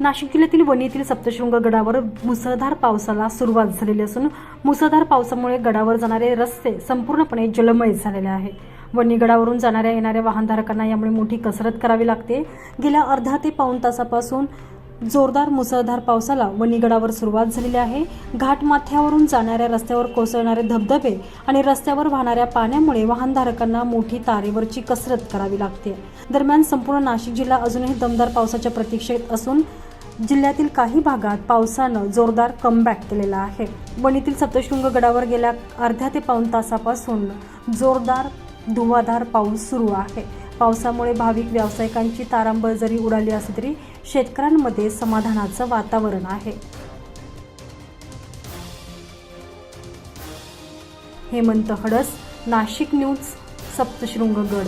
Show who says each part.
Speaker 1: नाशिक जिल्ह्यातील वणी येथील सप्तशृंग गडावर मुसळधार पावसाला सुरुवात झालेली असून मुसळधार पावसामुळे गडावर जाणारे रस्ते संपूर्णपणे जलमय झालेले आहे. वणी गडावरून जाणाऱ्या येणाऱ्या वाहनधारकांना यामुळे मोठी कसरत करावी लागते. गेल्या अर्धा ते पाऊण तासापासून जोरदार मुसळधार पावसाला वणीगडावर सुरुवात झालेली आहे. घाटमाथ्यावरून जाणाऱ्या रस्त्यावर कोसळणारे धबधबे आणि रस्त्यावर वाहणाऱ्या पाण्यामुळे वाहनधारकांना मोठी तारेवरची कसरत करावी लागते. दरम्यान संपूर्ण नाशिक जिल्हा अजूनही दमदार पावसाच्या प्रतीक्षेत असून जिल्ह्यातील काही भागात पावसानं जोरदार कमबॅक केलेला आहे. वणीतील सप्तशृंग गडावर गेल्या अर्ध्या ते पाऊण तासापासून जोरदार धुवाधार पाऊस सुरू आहे. पावसामुळे भाविक व्यावसायिकांची तारांबळ जरी उडाली असली तरी शेतकऱ्यांमध्ये समाधानाचं वातावरण आहे. हेमंत हडस नाशिक न्यूज सप्तशृंगगड